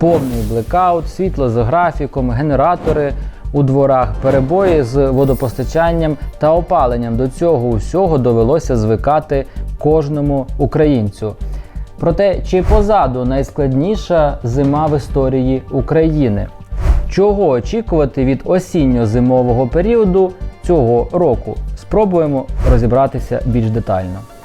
Повний блекаут, світло з графіком, генератори у дворах, перебої з водопостачанням та опаленням. До цього усього довелося звикати кожному українцю. Проте, чи позаду найскладніша зима в історії України? Чого очікувати від осінньо-зимового періоду цього року? Спробуємо розібратися більш детально.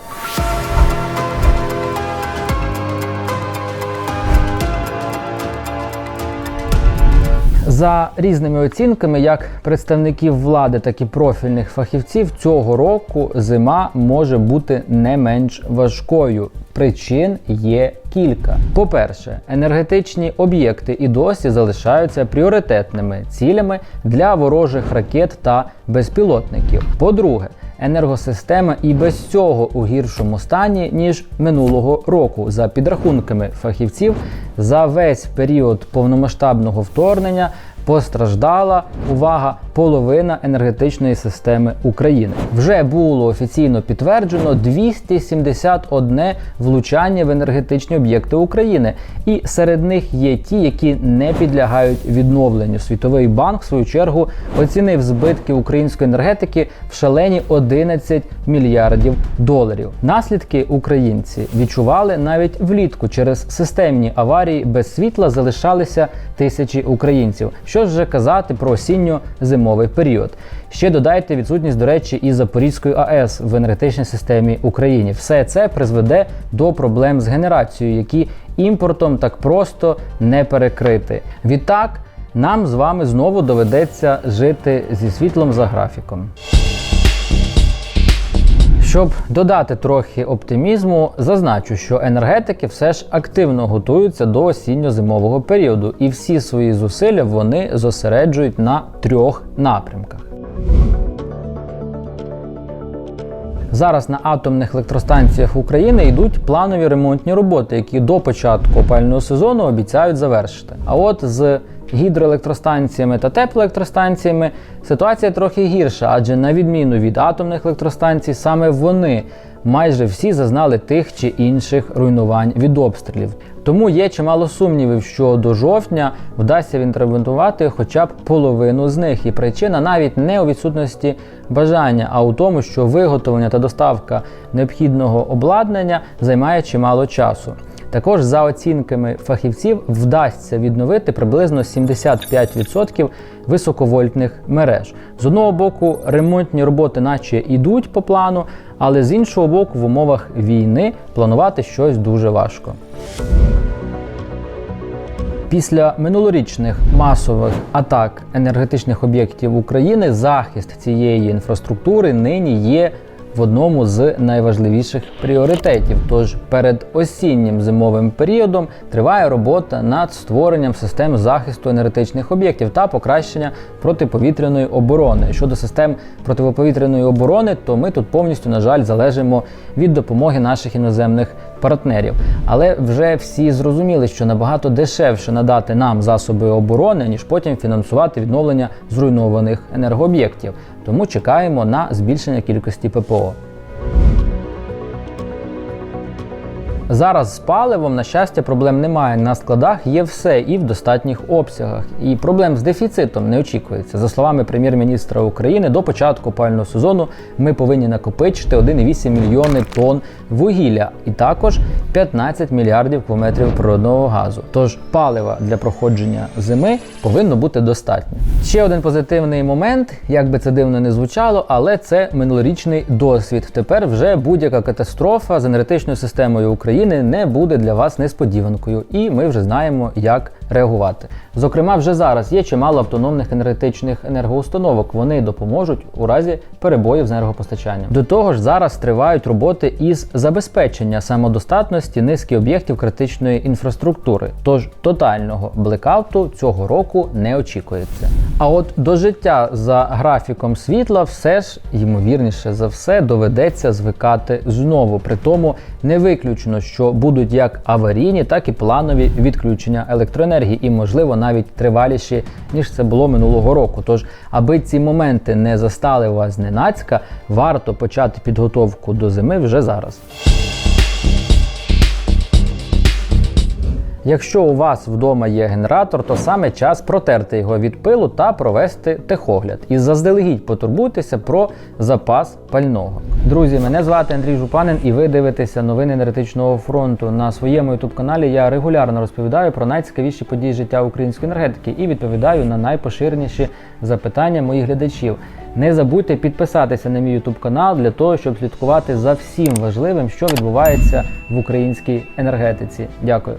За різними оцінками, як представників влади, так і профільних фахівців, цього року зима може бути не менш важкою. Причин є кілька. По-перше, енергетичні об'єкти і досі залишаються пріоритетними цілями для ворожих ракет та безпілотників. По-друге, енергосистема і без цього у гіршому стані ніж минулого року. За підрахунками фахівців, за весь період повномасштабного вторгнення постраждала увага половина енергетичної системи України. Вже було офіційно підтверджено 271 влучання в енергетичні об'єкти України, і серед них є ті, які не підлягають відновленню. Світовий банк в свою чергу оцінив збитки української енергетики в шалені 11 мільярдів доларів. Наслідки українці відчували навіть влітку через системні аварії без світла залишалися тисячі українців. Що ж казати про осінньо-зимовий період? Ще додайте відсутність, до речі, і Запорізької АЕС в енергетичній системі України. Все це призведе до проблем з генерацією, які імпортом так просто не перекрити. Відтак нам з вами знову доведеться жити зі світлом за графіком. Щоб додати трохи оптимізму, зазначу, що енергетики все ж активно готуються до осінньо-зимового періоду, і всі свої зусилля вони зосереджують на трьох напрямках. Зараз на атомних електростанціях України йдуть планові ремонтні роботи, які до початку опального сезону обіцяють завершити. А от з гідроелектростанціями та теплоелектростанціями ситуація трохи гірша, адже на відміну від атомних електростанцій, саме вони майже всі зазнали тих чи інших руйнувань від обстрілів. Тому є чимало сумнівів, що до жовтня вдасться відремонтувати хоча б половину з них. І причина навіть не у відсутності бажання, а у тому, що виготовлення та доставка необхідного обладнання займає чимало часу. Також за оцінками фахівців вдасться відновити приблизно 75% високовольтних мереж. З одного боку, ремонтні роботи, наче йдуть по плану, але з іншого боку, в умовах війни планувати щось дуже важко. Після минулорічних масових атак енергетичних об'єктів України захист цієї інфраструктури нині є в одному з найважливіших пріоритетів. Тож перед осіннім зимовим періодом триває робота над створенням систем захисту енергетичних об'єктів та покращення протиповітряної оборони. Щодо систем протиповітряної оборони, то ми тут повністю, на жаль, залежимо від допомоги наших іноземних партнерів. Але вже всі зрозуміли, що набагато дешевше надати нам засоби оборони, ніж потім фінансувати відновлення зруйнованих енергооб'єктів. Тому чекаємо на збільшення кількості ППО. Зараз з паливом, на щастя, проблем немає. На складах є все і в достатніх обсягах. І проблем з дефіцитом не очікується. За словами прем'єр-міністра України, до початку опального сезону ми повинні накопичити 1,8 мільйони тонн вугілля і також 15 мільярдів кубометрів природного газу. Тож палива для проходження зими повинно бути достатньо. Ще один позитивний момент, як би це дивно не звучало, але це минулорічний досвід. Тепер вже будь-яка катастрофа з енергетичною системою України не буде для вас несподіванкою, і ми вже знаємо, як реагувати. Зокрема, вже зараз є чимало автономних енергетичних енергоустановок. Вони допоможуть у разі перебоїв з енергопостачанням. До того ж, зараз тривають роботи із забезпечення самодостатності низки об'єктів критичної інфраструктури. Тож тотального блекауту цього року не очікується. А от до життя за графіком світла все ж ймовірніше за все доведеться звикати знову. При тому не виключено, що будуть як аварійні, так і планові відключення електроенергії, і можливо навіть триваліші ніж це було минулого року. Тож, аби ці моменти не застали вас зненацька, варто почати підготовку до зими вже зараз. Якщо у вас вдома є генератор, то саме час протерти його від пилу та провести техогляд. І заздалегідь потурбуйтеся про запас пального. Друзі, мене звати Андрій Жупанин, і ви дивитеся новини енергетичного фронту. На своєму youtube каналі я регулярно розповідаю про найцікавіші події життя української енергетики і відповідаю на найпоширеніші запитання моїх глядачів. Не забудьте підписатися на мій YouTube канал для того, щоб слідкувати за всім важливим, що відбувається в українській енергетиці. Дякую.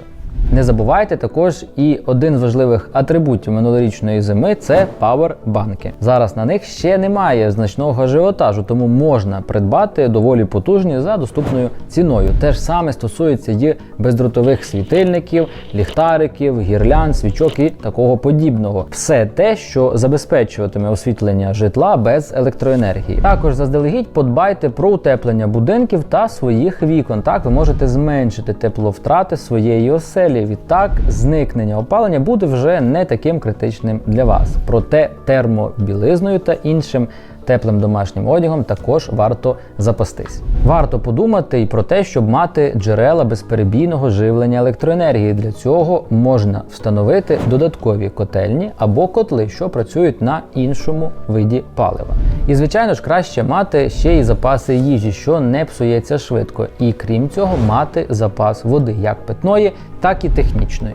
Не забувайте також і один з важливих атрибутів минулорічної зими це павербанки. Зараз на них ще немає значного ажіотажу, тому можна придбати доволі потужні за доступною ціною. Те ж саме стосується і бездротових світильників, ліхтариків, гірлянд, свічок і такого подібного. Все те, що забезпечуватиме освітлення житла без електроенергії. Також заздалегідь подбайте про утеплення будинків та своїх вікон. Так ви можете зменшити тепловтрати своєї оселі. Відтак, зникнення опалення буде вже не таким критичним для вас. Проте термобілизною та іншим теплим домашнім одягом також варто запастись. Варто подумати і про те, щоб мати джерела безперебійного живлення електроенергії. Для цього можна встановити додаткові котельні або котли, що працюють на іншому виді палива. І звичайно ж краще мати ще й запаси їжі, що не псується швидко, і крім цього, мати запас води як питної, так і технічної.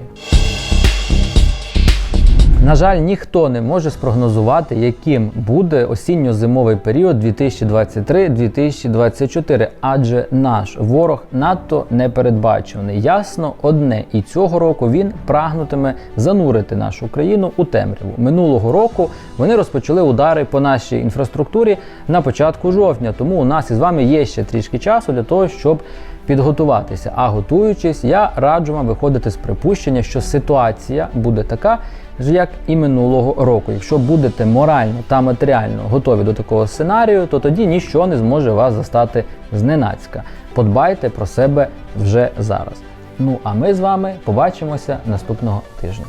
На жаль, ніхто не може спрогнозувати, яким буде осінньо-зимовий період 2023-2024, адже наш ворог надто непередбачений. Ясно одне, і цього року він прагнутиме занурити нашу країну у темряву. Минулого року вони розпочали удари по нашій інфраструктурі на початку жовтня, тому у нас із вами є ще трішки часу для того, щоб підготуватися. А готуючись, я раджу вам виходити з припущення, що ситуація буде така ж, як і минулого року. Якщо будете морально та матеріально готові до такого сценарію, то тоді ніщо не зможе вас застати зненацька. Подбайте про себе вже зараз. Ну а ми з вами побачимося наступного тижня.